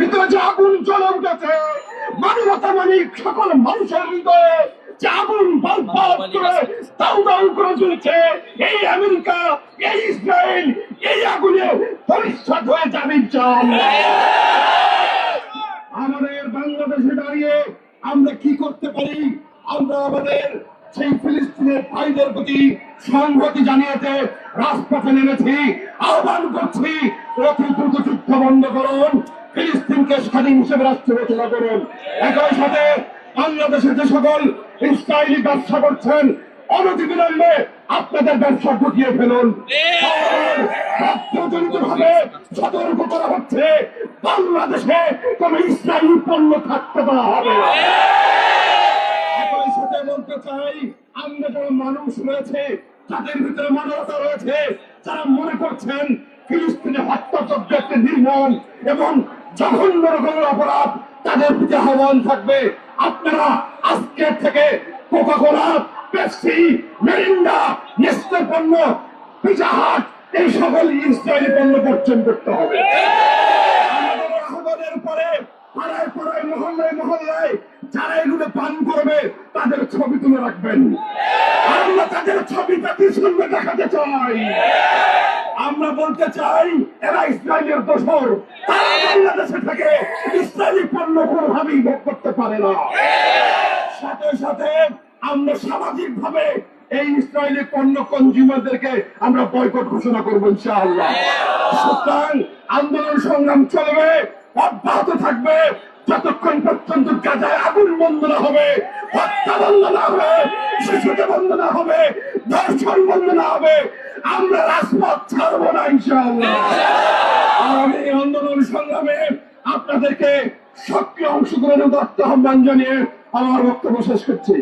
ভিতরে যে আগুন জ্বলে উঠেছে মানবতা মানিক সকল মানুষের হৃদয়ে যে আগুন বরবাদ করে দাউ দাউ করে চলছে এই আমেরিকা এই ইসরায়েল এই আগুনে পরিষ্কার হয়ে যাবে আমাদের বাংলাদেশে দাঁড়িয়ে আমরা কি করতে পারি? আমরা আমাদের সেই ফিলিস্তিনের ভাইদের প্রতি সংহতি জানিয়েছে রাজপথে নেমেছি আহ্বান করছি অতি দ্রুত যুদ্ধ বন্ধ করুন। ফিলিস্তিনকে স্বাধীন হিসেবে রাষ্ট্র ঘোষণা করুন একই সাথে বাংলাদেশে যে সকল ইসরায়েলি ব্যবসা করছেন, অনতিবিলম্বে আপনাদের ব্যবসা ঢুকিয়ে ফেলুন সতর্ক করা হচ্ছে, বাংলাদেশে কোন ইসরায়েলি পণ্য থাকতে হবে। একই সাথে বলতে চাই, আমরা যারা মানুষ রয়েছে যাদের ভিতরে মানবতা রয়েছে, যারা মনে করছেন ফিলিস্তিনে হত্যাযজ্ঞ একটি এবং জঘন্য রকমের অপরাধ তাদের প্রতি আহ্বান থাকবে। আপনারা আজকে থেকে Coca Cola Pepsi Mirinda Nestle পণ্য পিজা হাট এই সকল পণ্য করতে হবে। আহ্বানের পরে, পাড়ায় পাড়ায়, মহল্লায় মহল্লায় যারা এগুলো পান করবে, তাদের ছবি তুলে রাখবেন। আমরা তাদের ছবিটা পিছনে দেখাতে চাই? আমরা বলতে চাই, এরা ইসরায়েলের দোষর। তারা বাংলাদেশে থেকে ইসরায়েলি পণ্য কোনোভাবেই ভোগ করতে পারে না। সাথে সাথে আমরা সামাজিক ভাবে এই ইসরায়েলি পণ্য কনজিউমারদেরকে আমরা বয়কট ঘোষণা করব, ইনশাআল্লাহ। সুতরাং আন্দোলন সংগ্রাম চলবে, অব্যাহত থাকবে। যতক্ষণ পর্যন্ত গাজায় আগুন বন্ধ না হবে, হত্যা বন্ধ না হবে শিশুকে বন্ধ না হবে, ধর্ষণ বন্ধ না হবে আমরা রাজপথ ছাড়বো না, ইনশাআল্লাহ। আমি আন্দোলন সংগ্রামে আপনাদেরকে সক্রিয় অংশগ্রহণের দত্ত আহ্বান জানিয়ে আমার বক্তব্য শেষ করছি।